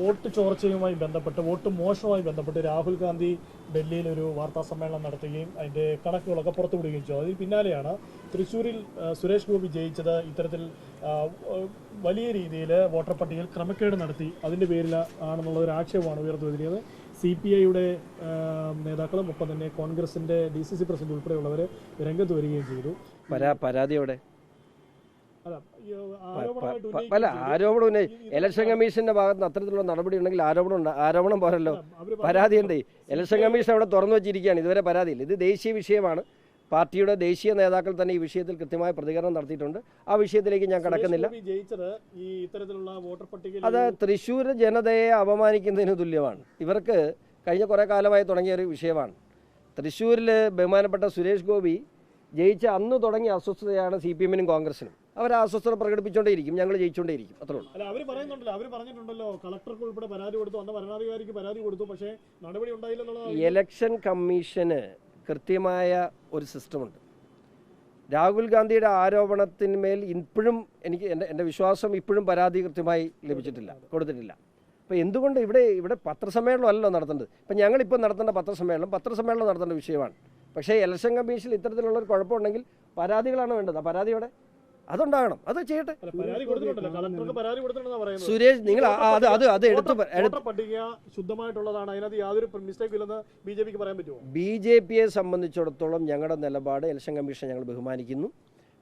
Vote ചോർച്ചയുമായി ബന്ധപ്പെട്ട് vote മോശമായി ബന്ധപ്പെട്ട് രാഹുൽ ഗാന്ധി ഡൽഹിയിൽ ഒരു വാർത്താ സമ്മേളനം നടത്തുകയും അതിന്റെ കണക്കുകളൊക്കെ പുറത്തുവിടുകയും ചെയ്തു. അതിന് പിന്നാലെയാണ് തൃശ്ശൂരിൽ സുരേഷ് ഗോപി ജയിച്ചത് ഇത്തരത്തിൽ വലിയ രീതിയിൽ വോട്ടർ പട്ടികയിൽ ക്രമക്കേട് നടത്തി. അതിന്റെ പേരിൽ ആണെന്നുള്ള ഒരു ആക്ഷേപമാണ് ഉയർന്നു വരുന്നത് സി പി ഐയുടെ നേതാക്കളും ഒപ്പം തന്നെ കോൺഗ്രസിന്റെ ഡി സി സി പ്രസിഡന്റ് ഉൾപ്പെടെയുള്ളവർ രംഗത്ത് വരികയും ചെയ്തു. പരാ പരാതിയോടെ? അല്ല ആരോപണം ഉന്നയി ഇലക്ഷൻ കമ്മീഷന്റെ ഭാഗത്ത് നിന്ന് അത്തരത്തിലുള്ള നടപടി ഉണ്ടെങ്കിൽ ആരോപണം ആരോപണം പോരല്ലോ. പരാതി എന്തേ? ഇലക്ഷൻ കമ്മീഷൻ അവിടെ തുറന്നു വെച്ചിരിക്കുകയാണ്. ഇതുവരെ പരാതിയില്ല. ഇത് ദേശീയ വിഷയമാണ്. പാർട്ടിയുടെ ദേശീയ നേതാക്കൾ തന്നെ ഈ വിഷയത്തിൽ കൃത്യമായ പ്രതികരണം നടത്തിയിട്ടുണ്ട്. ആ വിഷയത്തിലേക്ക് ഞാൻ കടക്കുന്നില്ല. അത് തൃശ്ശൂർ ജനതയെ അപമാനിക്കുന്നതിന് തുല്യമാണ്. ഇവർക്ക് കഴിഞ്ഞ കുറേ കാലമായി തുടങ്ങിയ ഒരു വിഷയമാണ്. തൃശ്ശൂരിൽ ബഹുമാനപ്പെട്ട സുരേഷ് ഗോപി ജയിച്ച അന്ന് തുടങ്ങിയ അസ്വസ്ഥതയാണ് സി പി എമ്മിനും കോൺഗ്രസിനും. അവർ അസ്വസ്ഥത പ്രകടിപ്പിച്ചുകൊണ്ടേയിരിക്കും ഞങ്ങൾ ജയിച്ചുകൊണ്ടേയിരിക്കും അത്രേ ഉള്ളൂ. അല്ല അവർ പറയുന്നുണ്ടല്ലോ അവർ പറഞ്ഞിട്ടുണ്ടല്ലോ കളക്ടർക്ക് ഉൾപ്പെടെ പരാതി കൊടുത്തു അന്ന് ഭരണാധികാരിക്ക് പരാതി കൊടുത്തു പക്ഷേ നടപടി ഉണ്ടായില്ലെന്നുള്ളത് ഇലക്ഷൻ കമ്മീഷന് കൃത്യമായ ഒരു സിസ്റ്റമുണ്ട്. രാഹുൽ ഗാന്ധിയുടെ ആരോപണത്തിന്മേൽ ഇപ്പോഴും എനിക്ക് എന്റെ എന്റെ വിശ്വാസം ഇപ്പോഴും പരാതി കൃത്യമായി ലഭിച്ചിട്ടില്ല കൊടുത്തിട്ടില്ല. അപ്പോൾ എന്തുകൊണ്ട് ഇവിടെ ഇവിടെ പത്രസമ്മേളനം അല്ലല്ലോ നടത്തേണ്ടത്? ഇപ്പം ഞങ്ങളിപ്പോൾ നടത്തേണ്ട പത്രസമ്മേളനം പത്രസമ്മേളനം നടത്തേണ്ട വിഷയമാണ്. പക്ഷേ ഇലക്ഷൻ കമ്മീഷനിൽ ഇത്തരത്തിലുള്ള ഒരു കുഴപ്പമുണ്ടെങ്കിൽ പരാതികളാണ് വേണ്ടത്? ആ പരാതിയോടെ അതുണ്ടാകണം. അത് ചെയ്യട്ടെ. സുരേഷ് നിങ്ങൾ അത് അത് അത് എടുത്ത് ശുദ്ധമായിട്ടുള്ളതാണ്. അതിനകത്ത് യാതൊരു മിസ്റ്റേക്ക് ഇല്ലെന്ന് ബി ജെ പിക്ക് പറയാൻ പറ്റുമോ? ബി ജെ പിയെ സംബന്ധിച്ചിടത്തോളം ഞങ്ങളുടെ നിലപാട് ഇലക്ഷൻ കമ്മീഷൻ ഞങ്ങൾ ബഹുമാനിക്കുന്നു.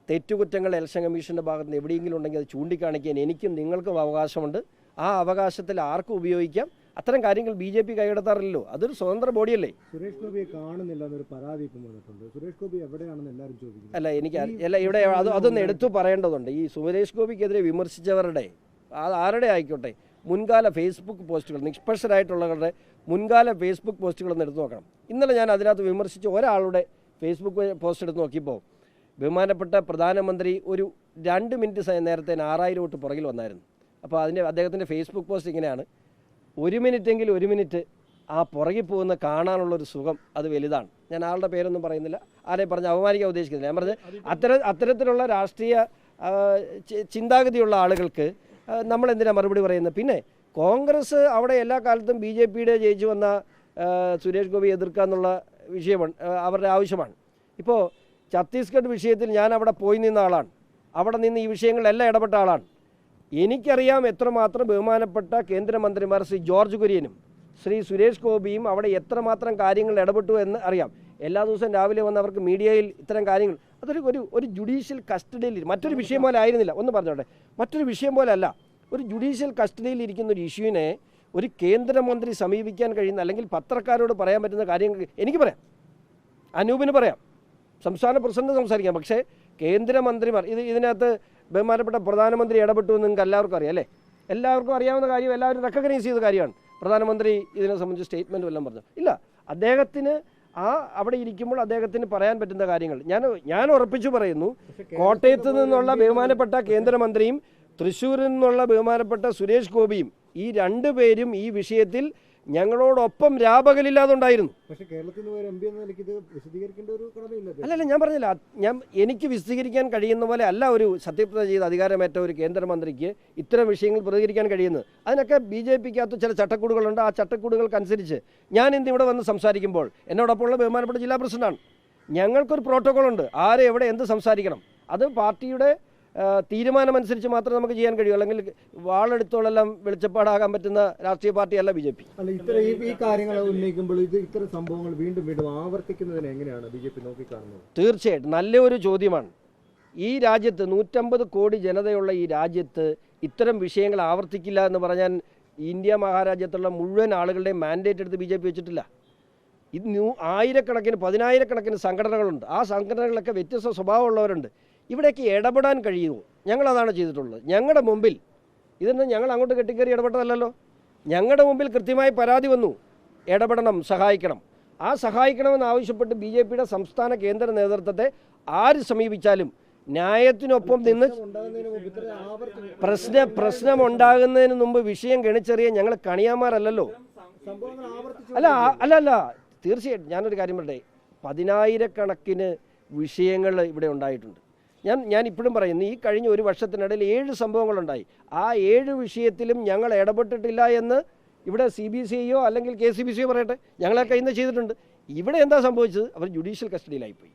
തെറ്റുകുറ്റങ്ങൾ ഇലക്ഷൻ കമ്മീഷന്റെ ഭാഗത്ത് നിന്ന് എവിടെയെങ്കിലും ഉണ്ടെങ്കിൽ അത് ചൂണ്ടിക്കാണിക്കാൻ എനിക്കും നിങ്ങൾക്കും അവകാശമുണ്ട്. ആ അവകാശത്തിൽ ആർക്കും ഉപയോഗിക്കാം? അത്തരം കാര്യങ്ങൾ ബി ജെ പി കൈകടത്താറില്ലല്ലോ അതൊരു സ്വതന്ത്ര ബോഡിയല്ലേ. സുരേഷ് ഗോപിയെ കാണുന്നില്ല എന്നൊരു പരാതി ഇപ്പം വന്നിട്ടുണ്ട്. സുരേഷ് ഗോപി എവിടെയാണെന്ന് എല്ലാവരും ചോദിക്കുന്നു. അല്ല എനിക്ക് അല്ല ഇവിടെ അത് അതൊന്ന് എടുത്തു പറയേണ്ടതുണ്ട്. ഈ സുരേഷ് ഗോപിക്കെതിരെ വിമർശിച്ചവരുടെ അത് ആരുടെ ആയിക്കോട്ടെ മുൻകാല ഫേസ്ബുക്ക് പോസ്റ്റുകൾ നിഷ്പക്ഷരായിട്ടുള്ളവരുടെ മുൻകാല ഫേസ്ബുക്ക് പോസ്റ്റുകളൊന്ന് എടുത്തു നോക്കണം. ഇന്നലെ ഞാൻ അതിനകത്ത് വിമർശിച്ച ഒരാളുടെ ഫേസ്ബുക്ക് പോസ്റ്റ് എടുത്ത് നോക്കിയപ്പോൾ ബഹുമാനപ്പെട്ട പ്രധാനമന്ത്രി ഒരു രണ്ട് മിനിറ്റ് നേരത്തെ ആറായിരം തൊട്ട് പുറകിൽ വന്നായിരുന്നു. അപ്പോൾ അതിന്റെ അദ്ദേഹത്തിന്റെ ഫേസ്ബുക്ക് പോസ്റ്റ് ഇങ്ങനെയാണ്. ഒരു മിനിറ്റെങ്കിൽ ഒരു മിനിറ്റ് ആ പുറകിൽ പോകുന്ന കാണാനുള്ളൊരു സുഖം അത് വലുതാണ്. ഞാൻ ആളുടെ പേരൊന്നും പറയുന്നില്ല. ആരെ പറഞ്ഞ് അപമാനിക്കാൻ ഉദ്ദേശിക്കുന്നില്ല. ഞാൻ പറഞ്ഞത് അത്തര അത്തരത്തിലുള്ള രാഷ്ട്രീയ ചിന്താഗതിയുള്ള ആളുകൾക്ക് നമ്മൾ എന്തിനാ മറുപടി പറയുന്നത്? പിന്നെ കോൺഗ്രസ് അവിടെ എല്ലാ കാലത്തും ബി ജെ പിയുടെ ജയിച്ചു വന്ന സുരേഷ് ഗോപി എതിർക്കുക എന്നുള്ള വിഷയമാണ് അവരുടെ ആവശ്യമാണ്. ഇപ്പോൾ ഛത്തീസ്ഗഡ് വിഷയത്തിൽ ഞാൻ അവിടെ പോയി നിന്ന ആളാണ്. അവിടെ നിന്ന് ഈ വിഷയങ്ങളിലെല്ലാം ഇടപെട്ട ആളാണ്. എനിക്കറിയാം എത്രമാത്രം ബഹുമാനപ്പെട്ട കേന്ദ്രമന്ത്രിമാർ ശ്രീ ജോർജ് കുര്യനും ശ്രീ സുരേഷ് ഗോപിയും അവിടെ എത്രമാത്രം കാര്യങ്ങൾ ഇടപെട്ടു എന്ന് അറിയാം. എല്ലാ ദിവസവും രാവിലെ വന്ന് അവർക്ക് മീഡിയയിൽ ഇത്തരം കാര്യങ്ങൾ. അതൊരു ഒരു ഒരു ജുഡീഷ്യൽ കസ്റ്റഡിയിൽ മറ്റൊരു വിഷയം പോലെ ആയിരുന്നില്ല. ഒന്ന് പറഞ്ഞോട്ടെ. മറ്റൊരു വിഷയം പോലെ അല്ല. ഒരു ജുഡീഷ്യൽ കസ്റ്റഡിയിൽ ഇരിക്കുന്ന ഒരു ഇഷ്യൂവിനെ ഒരു കേന്ദ്രമന്ത്രി സമീപിക്കാൻ കഴിയുന്ന അല്ലെങ്കിൽ പത്രക്കാരോട് പറയാൻ പറ്റുന്ന കാര്യങ്ങൾ എനിക്ക് പറയാം. അനൂപിന് പറയാം. സംസ്ഥാന പ്രസിഡന്റ് സംസാരിക്കാം. പക്ഷേ കേന്ദ്രമന്ത്രിമാർ ഇത് ഇതിനകത്ത് ബഹുമാനപ്പെട്ട പ്രധാനമന്ത്രി ഇടപെട്ടു എന്ന് നിങ്ങൾക്ക് എല്ലാവർക്കും അറിയാം അല്ലേ? എല്ലാവർക്കും അറിയാവുന്ന കാര്യം എല്ലാവരും റെക്കഗ്നൈസ് ചെയ്ത കാര്യമാണ്. പ്രധാനമന്ത്രി ഇതിനെ സംബന്ധിച്ച് സ്റ്റേറ്റ്മെന്റ് എല്ലാം പറഞ്ഞു? ഇല്ല. അദ്ദേഹത്തിന് ആ അവിടെ ഇരിക്കുമ്പോൾ അദ്ദേഹത്തിന് പറയാൻ പറ്റുന്ന കാര്യങ്ങൾ. ഞാൻ ഞാൻ ഉറപ്പിച്ചു പറയുന്നു കോട്ടയത്ത് നിന്നുള്ള ബഹുമാനപ്പെട്ട കേന്ദ്രമന്ത്രിയും തൃശ്ശൂരിൽ നിന്നുള്ള ബഹുമാനപ്പെട്ട സുരേഷ് ഗോപിയും ഈ രണ്ടു പേരും ഈ വിഷയത്തിൽ ഞങ്ങളോടൊപ്പം രാപകലില്ലാതുണ്ടായിരുന്നു. അല്ലല്ല ഞാൻ പറഞ്ഞില്ല. ഞാൻ എനിക്ക് വിശദീകരിക്കാൻ കഴിയുന്ന പോലെ അല്ല ഒരു സത്യപ്രതിജ്ഞ ചെയ്ത് അധികാരമേറ്റ ഒരു കേന്ദ്രമന്ത്രിക്ക് ഇത്തരം വിഷയങ്ങൾ പ്രതികരിക്കാൻ കഴിയുന്നത്. അതിനൊക്കെ ബി ജെ പിക്കകത്ത് ചില ചട്ടക്കൂടുകളുണ്ട്. ആ ചട്ടക്കൂടുകൾക്കനുസരിച്ച് ഞാൻ ഇന്ന് ഇവിടെ വന്ന് സംസാരിക്കുമ്പോൾ എന്നോടൊപ്പമുള്ള ബഹുമാനപ്പെട്ട ജില്ലാ പ്രസിഡന്റാണ്. ഞങ്ങൾക്കൊരു പ്രോട്ടോകോൾ ഉണ്ട് ആരെ എവിടെ എന്ത് സംസാരിക്കണം. അത് പാർട്ടിയുടെ തീരുമാനമനുസരിച്ച് മാത്രമേ നമുക്ക് ചെയ്യാൻ കഴിയൂ. അല്ലെങ്കിൽ വാളെടുത്തോളെല്ലാം വെളിച്ചപ്പാടാകാൻ പറ്റുന്ന രാഷ്ട്രീയ പാർട്ടിയല്ല ബി ജെ പി. അല്ല ഇത്ര ഈ കാര്യങ്ങൾ ഉന്നയിക്കുമ്പോൾ ഇത് ഇത്തരം സംഭവങ്ങൾ വീണ്ടും വീണ്ടും ആവർത്തിക്കുന്നതിന് എങ്ങനെയാണ് ബി ജെ പി നോക്കിക്കാണുന്നത്? തീർച്ചയായിട്ടും. നല്ലൊരു ചോദ്യമാണ്. ഈ രാജ്യത്ത് നൂറ്റമ്പത് കോടി ജനതയുള്ള ഈ രാജ്യത്ത് ഇത്തരം വിഷയങ്ങൾ ആവർത്തിക്കില്ല എന്ന് പറഞ്ഞാൽ ഇന്ത്യ മഹാരാജ്യത്തുള്ള മുഴുവൻ ആളുകളുടെയും മാൻഡേറ്റ് എടുത്ത് ബി ജെ പി വെച്ചിട്ടില്ല. ഇത് ആയിരക്കണക്കിന് പതിനായിരക്കണക്കിന് സംഘടനകളുണ്ട്. ആ സംഘടനകളൊക്കെ വ്യത്യസ്ത സ്വഭാവമുള്ളവരുണ്ട്. ഇവിടേക്ക് ഇടപെടാൻ കഴിയുമോ ഞങ്ങളതാണ് ചെയ്തിട്ടുള്ളത്. ഞങ്ങളുടെ മുമ്പിൽ ഇതൊന്നും ഞങ്ങൾ അങ്ങോട്ട് കെട്ടിക്കയറി ഇടപെട്ടതല്ലല്ലോ? ഞങ്ങളുടെ മുമ്പിൽ കൃത്യമായി പരാതി വന്നു. ഇടപെടണം സഹായിക്കണം. ആ സഹായിക്കണമെന്ന് ആവശ്യപ്പെട്ട് ബി ജെ പിയുടെ സംസ്ഥാന കേന്ദ്ര നേതൃത്വത്തെ ആര് സമീപിച്ചാലും ന്യായത്തിനൊപ്പം നിന്ന് പ്രശ്ന പ്രശ്നം ഉണ്ടാകുന്നതിന് മുമ്പ് വിഷയം ഗണിച്ചറിയാൻ ഞങ്ങൾ കണിയാമാരല്ലോ അല്ല അല്ല അല്ല. തീർച്ചയായിട്ടും ഞാനൊരു കാര്യം പറയട്ടെ. പതിനായിരക്കണക്കിന് വിഷയങ്ങൾ ഇവിടെ ഉണ്ടായിട്ടുണ്ട്. ഞാൻ ഞാൻ ഇപ്പോഴും പറയുന്നു ഈ കഴിഞ്ഞ ഒരു വർഷത്തിനിടയിൽ ഏഴ് സംഭവങ്ങളുണ്ടായി. ആ ഏഴ് വിഷയത്തിലും ഞങ്ങൾ ഇടപെട്ടിട്ടില്ല എന്ന് ഇവിടെ സി ബി സി ഐയോ അല്ലെങ്കിൽ കെ സി ബി സിയോ പറയട്ടെ ഞങ്ങളെ കയ്യിൽ നിന്ന് ചെയ്തിട്ടുണ്ട്. ഇവിടെ എന്താ സംഭവിച്ചത്? അവർ ജുഡീഷ്യൽ കസ്റ്റഡിയിലായിപ്പോയി